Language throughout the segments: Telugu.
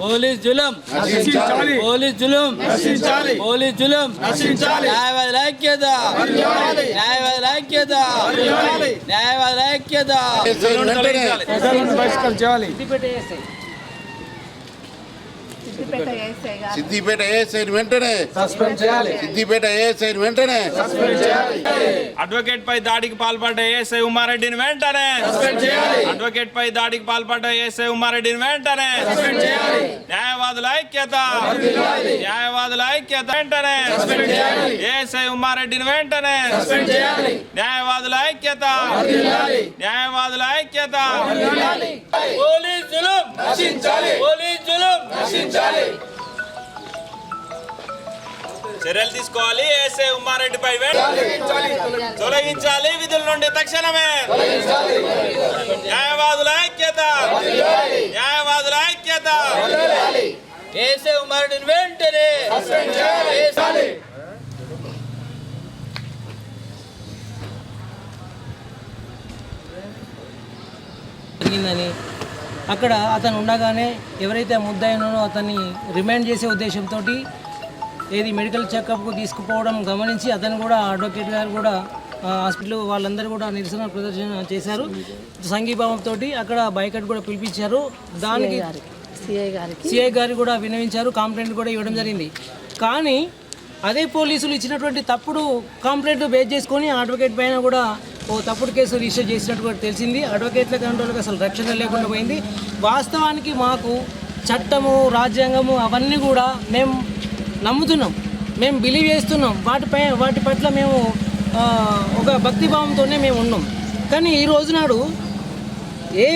పోలీస్ జులం నశించాలి. పోలీస్ జులం నశించాలి. పోలీస్ జులం నశించాలి. న్యాయవాదుల ఐక్యత. న్యాయవాదుల ఐక్యత. న్యాయవాదుల ఐక్యత బహిష్కరించాలి సిద్దిపేట ఏఎస్ఐ గారు. సిద్దిపేట ఏఎస్ఐని వెంటనే. సస్పెండ్ చేయాలి. సిద్దిపేట ఏఎస్ఐని వెంటనే. సస్పెండ్ చేయాలి. అడ్వకేట్ పై దాడికి పాల్పడ్డ ఏఎస్ఐ ఉమారెడ్డిని వెంటనే. సస్పెండ్ చేయాలి. అడ్వకేట్ పై దాడికి పాల్పడ్డ ఏఎస్ఐ ఉమారెడ్డిని వెంటనే. సస్పెండ్ చేయాలి. న్యాయవాదుల ఐక్యత. వర్ధిల్లాలి. న్యాయవాదుల ఐక్యత వెంటనే. సస్పెండ్ చేయాలి. ఏఎస్ఐ ఉమారెడ్డిని వెంటనే. సస్పెండ్ చేయాలి. న్యాయవాదుల ఐక్యత. వర్ధిల్లాలి. న్యాయవాదుల ఐక్యత. వర్ధిల్లాలి. పోలీస్ జులం నశించాలి. నశించాలి చర్యలు తీసుకోవాలి. ఏఎస్ఐ ఉమారెడ్డిపై వెంటనే తొలగించాలి. విధుల నుండి తక్షణమే. న్యాయవాదుల ఐక్యత. న్యాయవాదుల ఐక్యత. ఏసే ఉమారెడ్డిని వెంటనే సస్పెండ్ చేయాలి. జరిగిందని అక్కడ అతను ఉండగానే ఎవరైతే ముద్దాయినో అతన్ని రిమాండ్ చేసే ఉద్దేశంతో ఏది మెడికల్ చెకప్కు తీసుకుపోవడం గమనించి అతను కూడా అడ్వకేట్ గారు కూడా హాస్పిటల్ వాళ్ళందరూ కూడా నిరసన ప్రదర్శన చేశారు. సంఘీభావంతో అక్కడ బైకట్ కూడా పిలిపించారు. దానికి సిఐ గారు కూడా వినవించారు కంప్లైంట్ కూడా ఇవ్వడం జరిగింది. కానీ అదే పోలీసులు ఇచ్చినటువంటి తప్పుడు కంప్లైంట్ బేస్ చేసుకొని అడ్వకేట్ పైన కూడా ఓ తప్పుడు కేసు రిజిస్టర్ చేసినట్టు కూడా తెలిసింది. అడ్వకేట్ల కంట్రోల్కి అసలు రక్షణ లేకుండా పోయింది. వాస్తవానికి మాకు చట్టము రాజ్యాంగము అవన్నీ కూడా మేము నమ్ముతున్నాం. మేము బిలీవ్ చేస్తున్నాం. వాటిపై వాటి పట్ల మేము ఒక భక్తిభావంతోనే మేము ఉన్నాం. కానీ ఈ రోజునాడు ఏ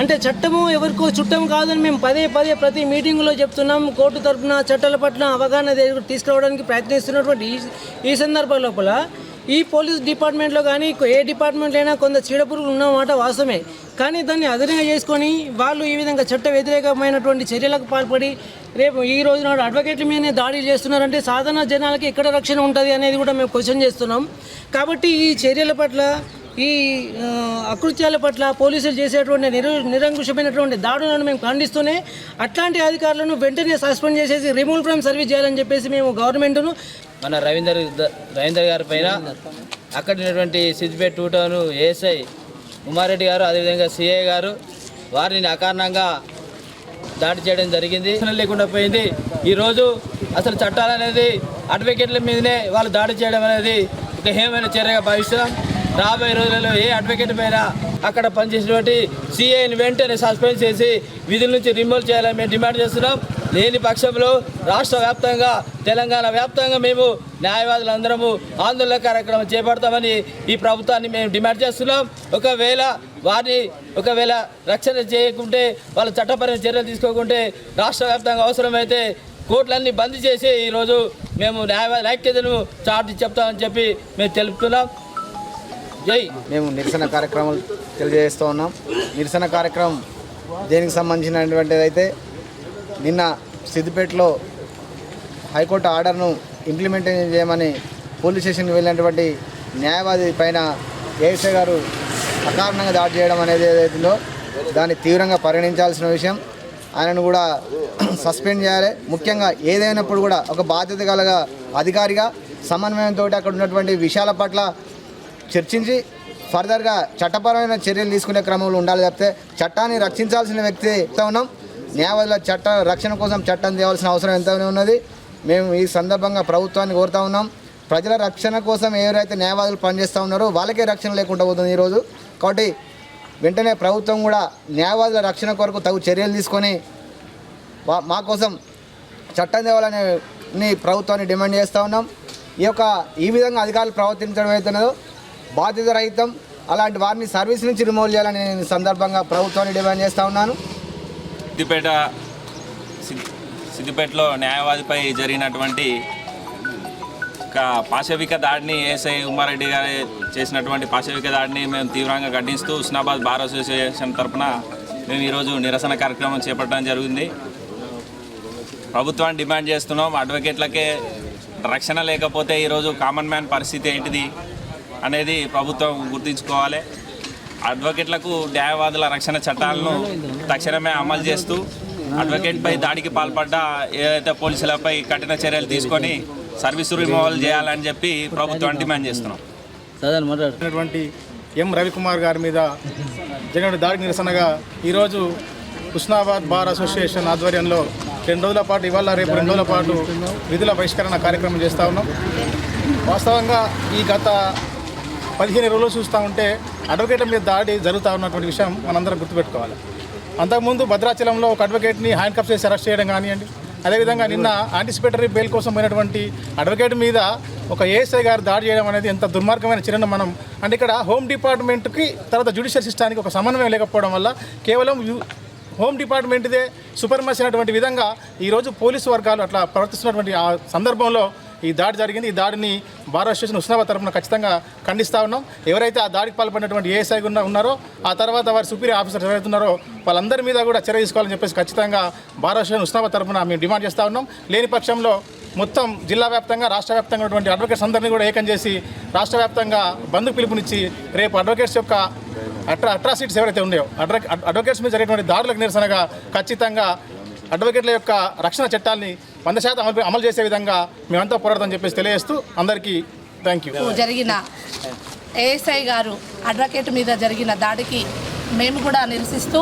అంటే చట్టము ఎవరికో చుట్టం కాదని మేము పదే పదే ప్రతి మీటింగులో చెప్తున్నాం. కోర్టు తరఫున చట్టాల పట్ల అవగాహన తీసుకురావడానికి ప్రయత్నిస్తున్నటువంటి ఈ ఈ సందర్భం లోపల ఈ పోలీస్ డిపార్ట్మెంట్లో కానీ ఏ డిపార్ట్మెంట్లో అయినా కొంత చీడపురుగులు ఉన్నమాట వాస్తవమే. కానీ దాన్ని అదనంగా చేసుకొని వాళ్ళు ఈ విధంగా చట్ట వ్యతిరేకమైనటువంటి చర్యలకు పాల్పడి రేపు ఈ రోజు నాడు అడ్వకేట్ల మీదనే దాడులు చేస్తున్నారంటే సాధారణ జనాలకి ఎక్కడ రక్షణ ఉంటుంది అనేది కూడా మేము క్వశ్చన్ చేస్తున్నాం. కాబట్టి ఈ చర్యల పట్ల ఈ అకృత్యాల పట్ల పోలీసులు చేసేటువంటి నిరు నిరంకుశమైనటువంటి దాడులను మేము ఖండిస్తూనే అట్లాంటి అధికారులను వెంటనే సస్పెండ్ చేసేసి రిమూవ్ ఫ్రమ్ సర్వీస్ చేయాలని చెప్పేసి మేము గవర్నమెంట్ను మన రవీందర్ రవీందర్ గారి పైన అక్కడ ఉన్నటువంటి Siddipet two town ASI Umareddy గారు అదేవిధంగా సిఐ గారు వారిని అకారణంగా దాడి చేయడం జరిగింది. లేకుండా పోయింది. ఈరోజు అసలు చట్టాలు అనేది అడ్వకేట్ల మీదనే వాళ్ళు దాడి చేయడం అనేది ఒక హేమైన చర్యగా భావిస్తున్నాం. రాబోయే రోజులలో ఏ అడ్వకేట్ పైన అక్కడ పనిచేసినటువంటి సిఐని వెంటనే సస్పెండ్ చేసి విధుల నుంచి రిమూవ్ చేయాలని మేము డిమాండ్ చేస్తున్నాం. లేని పక్షంలో రాష్ట్ర వ్యాప్తంగా తెలంగాణ వ్యాప్తంగా మేము న్యాయవాదులందరము ఆందోళన కార్యక్రమం చేపడతామని ఈ ప్రభుత్వాన్ని మేము డిమాండ్ చేస్తున్నాం. ఒకవేళ వారిని ఒకవేళ రక్షణ చేయకుంటే వాళ్ళ చట్టపరమైన చర్యలు తీసుకోకుంటే రాష్ట్ర వ్యాప్తంగా అవసరమైతే కోర్టులన్నీ బంద్ చేసి ఈరోజు మేము న్యాయవాద ఐక్యతను చాటి చెప్తామని చెప్పి మేము తెలుపుతున్నాం. జై. మేము నిరసన కార్యక్రమాలు తెలియజేస్తూ ఉన్నాం. నిరసన కార్యక్రమం దేనికి సంబంధించినటువంటిది అయితే నిన్న సిద్దిపేటలో హైకోర్టు ఆర్డర్ను ఇంప్లిమెంట్ చేయమని పోలీస్ స్టేషన్కి వెళ్ళినటువంటి న్యాయవాది పైన ఏఎస్ఐ గారు అకారణంగా దాడి చేయడం అనేది ఏదైతుందో దాన్ని తీవ్రంగా పరిగణించాల్సిన విషయం. ఆయనను కూడా సస్పెండ్ చేయాలి. ముఖ్యంగా ఏదైనప్పుడు కూడా ఒక బాధ్యత కలగా అధికారిగా సమన్వయంతో అక్కడ ఉన్నటువంటి విషయాల పట్ల చర్చించి ఫర్దర్గా చట్టపరమైన చర్యలు తీసుకునే క్రమంలో ఉండాలి తప్పితే చట్టాన్ని రక్షించాల్సిన వ్యక్తి ఉన్నాం. న్యాయవాదుల చట్ట రక్షణ కోసం చట్టం తేవాల్సిన అవసరం ఎంతనే ఉన్నది. మేము ఈ సందర్భంగా ప్రభుత్వాన్ని కోరుతా ఉన్నాం. ప్రజల రక్షణ కోసం ఎవరైతే న్యాయవాదులు పనిచేస్తూ ఉన్నారో వాళ్ళకే రక్షణ లేకుండా పోతుంది ఈరోజు. కాబట్టి వెంటనే ప్రభుత్వం కూడా న్యాయవాదుల రక్షణ కొరకు తగు చర్యలు తీసుకొని మా కోసం చట్టం తేవాలని ప్రభుత్వాన్ని డిమాండ్ చేస్తూ ఉన్నాం. ఈ యొక్క ఈ విధంగా అధికారులు ప్రవర్తించడం అవుతున్నదో బాధ్యత రహితం. అలాంటి వారిని సర్వీస్ నుంచి రిమూవ్ చేయాలని నేను సందర్భంగా ప్రభుత్వాన్ని డిమాండ్ చేస్తూ ఉన్నాను. సిద్దిపేట సిద్- సిద్దిపేటలో న్యాయవాదిపై జరిగినటువంటి ఒక పాశవిక దాడిని ఏసై ఉమ్మారెడ్డి గారు చేసినటువంటి పాశవిక దాడిని మేము తీవ్రంగా ఖండిస్తూ హుస్నాబాద్ బార్ అసోసియేషన్ తరఫున మేము ఈరోజు నిరసన కార్యక్రమం చేపట్టడం జరిగింది. ప్రభుత్వాన్ని డిమాండ్ చేస్తున్నాం. అడ్వకేట్లకే రక్షణ లేకపోతే ఈరోజు కామన్ మ్యాన్ పరిస్థితి ఏంటిది అనేది ప్రభుత్వం గుర్తుంచుకోవాలి. అడ్వకేట్లకు న్యాయవాదుల రక్షణ చట్టాలను తక్షణమే అమలు చేస్తూ అడ్వకేట్ పై దాడికి పాల్పడ్డ ఏదైతే పోలీసులపై కఠిన చర్యలు తీసుకొని సర్వీస్ రిమూవల్ చేయాలని చెప్పి ప్రభుత్వం డిమాండ్ చేస్తున్నాం. చదవండి మాట్లాడు. అయినటువంటి ఎం రవికుమార్ గారి మీద జరిగిన దాడికి నిరసనగా ఈరోజు హుస్నాబాద్ బార్ అసోసియేషన్ ఆధ్వర్యంలో రెండు రోజుల పాటు ఇవాళ రేపు రెండు రోజుల పాటు విధుల బహిష్కరణ కార్యక్రమం చేస్తూ ఉన్నాం. వాస్తవంగా ఈ గత పదిహేను రోజులు చూస్తూ ఉంటే అడ్వకేట్ల మీద దాడి జరుగుతూ ఉన్నటువంటి విషయం మనందరం గుర్తుపెట్టుకోవాలి. అంతకుముందు భద్రాచలంలో ఒక అడ్వకేట్ని హ్యాండ్ కప్ చేసి అరెస్ట్ చేయడం కానివ్వండి అదేవిధంగా నిన్న యాంటిసిపేటరీ బెయిల్ కోసం పోయినటువంటి అడ్వకేట్ మీద ఒక ఏఎస్ఐ గారు దాడి చేయడం అనేది ఎంత దుర్మార్గమైన చర్యను మనం. అంటే ఇక్కడ హోమ్ డిపార్ట్మెంట్కి తర్వాత జ్యుడిషియల్ సిస్టానికి ఒక సమన్వయం లేకపోవడం వల్ల కేవలం హోమ్ డిపార్ట్మెంట్దే సుపర్మసి అయినటువంటి విధంగా ఈరోజు పోలీసు వర్గాలు అట్లా ప్రవర్తిస్తున్నటువంటి ఆ సందర్భంలో ఈ దాడి జరిగింది. ఈ దాడిని భారత స్టేషన్ ఉస్నాబాద్ తరఫున ఖచ్చితంగా ఖండిస్తూ ఉన్నాం. ఎవరైతే ఆ దాడికి పాల్పడినటువంటి ఏఎస్ఐ ఉన్నారో ఆ తర్వాత వారి సుపీరియర్ ఆఫీసర్ ఎవరైతే ఉన్నారో వాళ్ళందరి మీద కూడా చర్య తీసుకోవాలని చెప్పేసి ఖచ్చితంగా భారత స్టేషన్ ఉస్నాబాద్ తరఫున మేము డిమాండ్ చేస్తూ ఉన్నాం. లేని పక్షంలో మొత్తం జిల్లా వ్యాప్తంగా రాష్ట్ర వ్యాప్తంగా ఉన్నటువంటి అడ్వకేట్స్ అందరినీ కూడా ఏకం చేసి రాష్ట్ర వ్యాప్తంగా బంధు పిలుపునిచ్చి రేపు అడ్వకేట్స్ యొక్క అట్రా అట్రాసిటీస్ ఎవరైతే ఉన్నాయో అడ్వ అడ్వకేట్స్ మీద జరిగేటువంటి దాడులకు నిరసనగా ఖచ్చితంగా అడ్వకేట్ల యొక్క రక్షణ చట్టాన్ని వంద శాతం అమలు అమలు చేసే విధంగా మేమంతా పోరాడతామని చెప్పేసి తెలియజేస్తూ అందరికీ థ్యాంక్ యూ జరిగిన ఏఎస్ఐ గారు అడ్వకేట్ మీద జరిగిన దాడికి మేము కూడా నిరసిస్తూ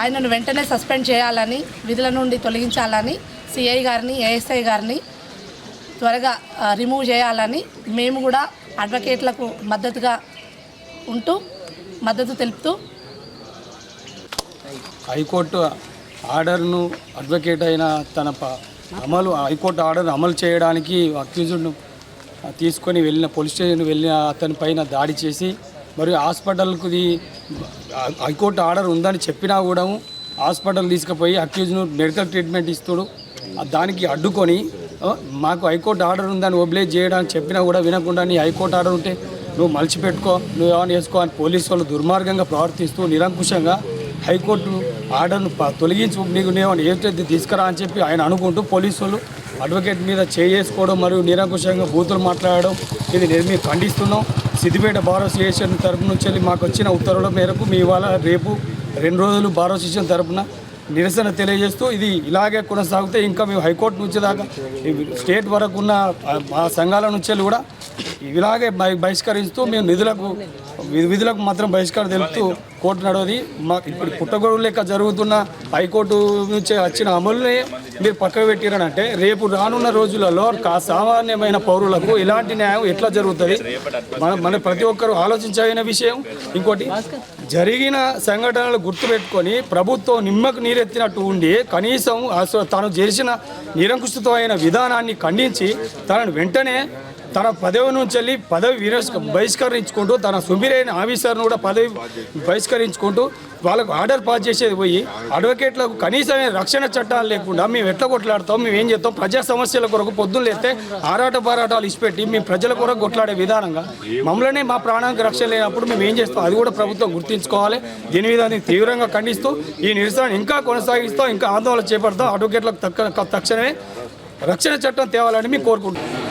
ఆయనను వెంటనే సస్పెండ్ చేయాలని విధుల నుండి తొలగించాలని సిఐ గారిని ఏఎస్ఐ గారిని త్వరగా రిమూవ్ చేయాలని మేము కూడా అడ్వకేట్లకు మద్దతుగా ఉంటూ మద్దతు తెలుపుతూ హైకోర్టు ఆర్డర్ను అడ్వకేట్ అయిన తన ప- అమలు హైకోర్టు ఆర్డర్ అమలు చేయడానికి అక్యూజ్డ్ను తీసుకొని వెళ్ళిన పోలీస్ స్టేషన్ వెళ్ళిన అతని పైన దాడి చేసి మరియు హాస్పిటల్కు హైకోర్టు ఆర్డర్ ఉందని చెప్పినా కూడా హాస్పిటల్ తీసుకుపోయి అక్యూజ్ను మెడికల్ ట్రీట్మెంట్ ఇస్తాడు. దానికి అడ్డుకొని మాకు హైకోర్టు ఆర్డర్ ఉందని ఒబ్లేజ్ చేయడానికి చెప్పినా కూడా వినకుండా నీ హైకోర్టు ఆర్డర్ ఉంటే నువ్వు మలిచిపెట్టుకో నువ్వు ఏమైనా చేసుకో అని పోలీసు వాళ్ళు దుర్మార్గంగా ప్రవర్తిస్తూ నిరంకుశంగా హైకోర్టు ఆర్డర్ను ప- తొలగించు నీకు నేను ఏదైతే తీసుకురా అని చెప్పి ఆయన అనుకుంటూ పోలీసు వాళ్ళు అడ్వకేట్ మీద చేసుకోవడం మరియు నిరంకుశంగా బూతులు మాట్లాడడం ఇది నేను ఖండిస్తున్నాం. సిద్దిపేట బార్ అసోసియేషన్ తరపు నుంచి వెళ్ళి మాకు వచ్చిన ఉత్తర్వుల మేరకు మీ ఇవాళ రేపు రెండు రోజులు బార్ అసోసియేషన్ తరపున నిరసన తెలియజేస్తూ ఇది ఇలాగే కొనసాగితే ఇంకా మేము హైకోర్టు నుంచి దాకా స్టేట్ వరకు ఉన్న మా సంఘాల నుంచి కూడా ఇలాగే బహి- బహిష్కరిస్తూ మేము నిధులకు విధులకు మాత్రం బహిష్కారం తెలుపుతూ కోర్టు నడవది. మా ఇప్పుడు పుట్టగొడుగు లెక్క జరుగుతున్న హైకోర్టు నుంచి వచ్చిన అమలునే మీరు పక్కకు పెట్టిరనంటే రేపు రానున్న రోజులలో కా సామాన్యమైన పౌరులకు ఇలాంటి న్యాయం ఎట్లా జరుగుతుంది? మన మన ప్రతి ఒక్కరూ ఆలోచించగిన విషయం ఇంకోటి జరిగిన సంఘటనలు గుర్తుపెట్టుకొని ప్రభుత్వం నిమ్మకు నీరెత్తినట్టు ఉండి కనీసం తను చేసిన నిరంకుశితమైన విధానాన్ని ఖండించి తనను వెంటనే తన పదవి నుంచి వెళ్ళి పదవి వినస్ బహిష్కరించుకుంటూ తన సుబిరైన ఆఫీసర్ను కూడా పదవి బహిష్కరించుకుంటూ వాళ్ళకు ఆర్డర్ పాస్ చేసేది పోయి అడ్వకేట్లకు కనీసమైన రక్షణ చట్టాలు లేకుండా మేము ఎట్లా కొట్లాడతాం మేము ఏం చేస్తాం ప్రజా సమస్యల కొరకు పొద్దున్న లేస్తే ఆరాట పోరాటాలు ఇచ్చిపెట్టి మేము ప్రజల కొరకు కొట్లాడే విధానంగా మమ్మల్ని మా ప్రాణానికి రక్షణ లేనప్పుడు మేము ఏం చేస్తాం? అది కూడా ప్రభుత్వం గుర్తించుకోవాలి. దీని మీద తీవ్రంగా ఖండిస్తూ ఈ నిరసన ఇంకా కొనసాగిస్తాం ఇంకా ఆందోళన చేపడతాం. అడ్వకేట్లకు తక్షణమే రక్షణ చట్టం తేవాలని మేము కోరుకుంటున్నాం.